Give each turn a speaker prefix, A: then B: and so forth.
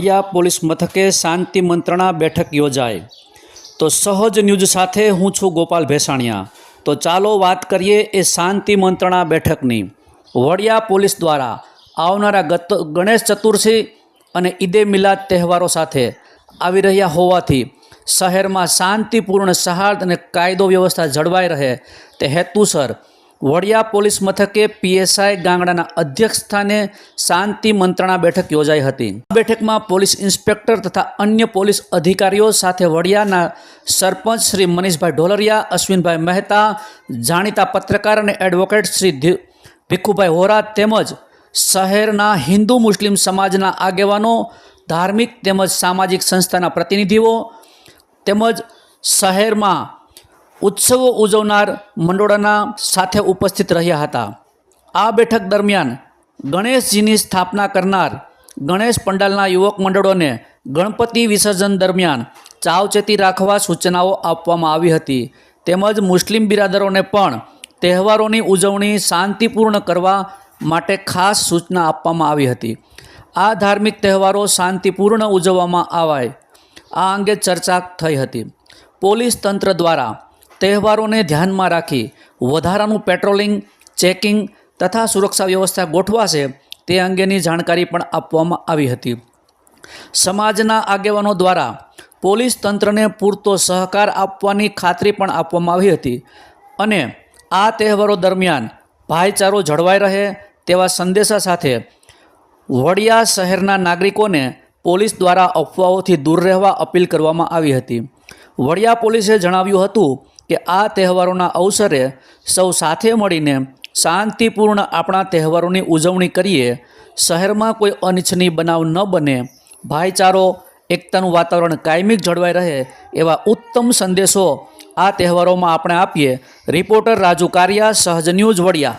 A: Vadia police મથકે શાંતિ મંત્રણા બેઠક યોજાઈ. તો સહજ ન્યૂઝ સાથે હું છું ગોપાલ ભેસાણિયા. તો ચાલો વાત કરીએ એ શાંતિ મંત્રણા બેઠકની. વડિયા પોલીસ દ્વારા આવનારા ગત ગણેશ ચતુર્થી અને ઈદે મિલાદ તહેવારો સાથે આવી રહ્યા હોવાથી શહેરમાં શાંતિપૂર્ણ સહાર્દ અને કાયદો વ્યવસ્થા જળવાઈ રહે તે હેતુસર વડિયા પોલીસ મથકે પીએસઆઈ ગાંગડાના અધ્યક્ષ સ્થાને શાંતિ મંત્રણા બેઠક યોજાઈ હતી. બેઠકમાં પોલીસ ઇન્સ્પેક્ટર તથા અન્ય પોલીસ અધિકારીઓ સાથે વડિયાના સરપંચ શ્રી મનીષભાઈ ઢોલરિયા, અશ્વિનભાઈ મહેતા, જાણીતા પત્રકાર અને એડવોકેટ શ્રી ભીખુભાઈ હોરા તેમજ શહેરના હિન્દુ મુસ્લિમ સમાજના આગેવાનો, ધાર્મિક તેમજ સામાજિક સંસ્થાના પ્રતિનિધિઓ તેમજ શહેરમાં ઉત્સવો ઉજવનાર મંડળોના સાથે ઉપસ્થિત રહ્યા હતા. આ બેઠક દરમિયાન ગણેશજીની સ્થાપના કરનાર ગણેશ પંડાલના યુવક મંડળોને ગણપતિ વિસર્જન દરમિયાન ચાવચેતી રાખવા સૂચનાઓ આપવામાં આવી હતી. તેમજ મુસ્લિમ બિરાદરોને પણ તહેવારોની ઉજવણી શાંતિપૂર્ણ કરવા માટે ખાસ સૂચના આપવામાં આવી હતી. આ ધાર્મિક તહેવારો શાંતિપૂર્ણ ઉજવવામાં આવાય. આ અંગે ચર્ચા થઈ હતી. પોલીસ તંત્ર દ્વારા તહેવારોને ધ્યાનમાં રાખી વધારાનું પેટ્રોલિંગ, ચેકિંગ તથા સુરક્ષા વ્યવસ્થા ગોઠવાશે તે અંગેની જાણકારી પણ આપવામાં આવી હતી. સમાજના આગેવાનો દ્વારા પોલીસ તંત્રને પૂરતો સહકાર આપવાની ખાતરી પણ આપવામાં આવી હતી અને આ તહેવારો દરમિયાન ભાઈચારો જળવાઈ રહે તેવા સંદેશા સાથે વડિયા શહેરના નાગરિકોને પોલીસ દ્વારા અફવાઓથી દૂર રહેવા અપીલ કરવામાં આવી હતી. વડિયા પોલીસે જણાવ્યું હતું કે આ તહેવારોના અવસરે સૌ સાથે મળીને શાંતિપૂર્ણ આપણા તહેવારોની ઉજવણી કરીએ. શહેરમાં કોઈ અનિચ્છનીય બનાવ ન બને. ભાઈચારો, એકતાનું વાતાવરણ કાયમિક જળવાઈ રહે એવા ઉત્તમ સંદેશો આ તહેવારોમાં આપણે આપીએ. રિપોર્ટર રાજુ કારિયા, સહજ ન્યૂઝ વડિયા.